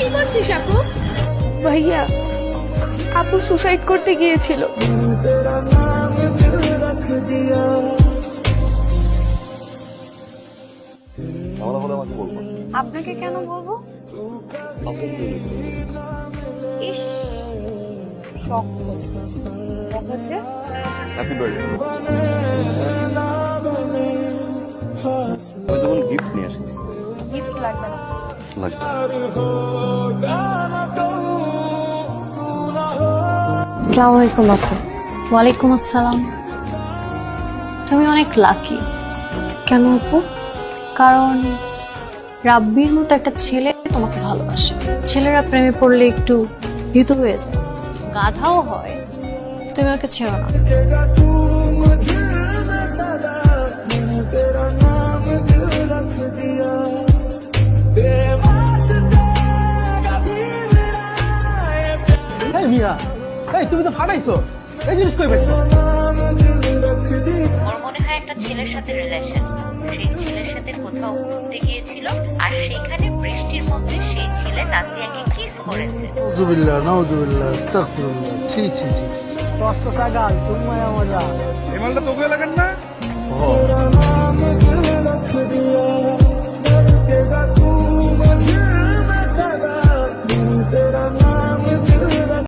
জিনিস আপু? ভাইয়া আপু সুসাইড করতে গিয়েছিল। আপনাকে কেন বলব। ইস শখ হচ্ছে। হ্যাপি বার্থডে আমি তখন গিফট নিয়ে আসি। গিফট লাগবে না। লাগবে। আসসালামু আলাইকুম আপু ওয়ালাইকুম আসসালাম। তুমি অনেক লাকি কেন আপু? কারণ রাব্বির মতো একটা ছেলে তোমাকে ভালোবাসে। ছেলেরা প্রেমে পড়লে একটু ভীত হয়ে যায়। গাধাও হয়। তুমি ওকে ছেড়ো না। এই মিয়া এই তুমি তো ফাটাইছো। এই জিনিস কই পাইছো? মনে হয় একটা ছেলের সাথে রিলেশন সেই ছেলের সাথে কোথাও ঘুরতে গিয়েছিল আর সেইখানে বৃষ্টির মধ্যে সেই ছেলে নাসিয়াকে কিস করেছে। নাউজুবিল্লাহ নাউজুবিল্লাহ আস্তাগফিরুল্লাহ ছি ছি ছি।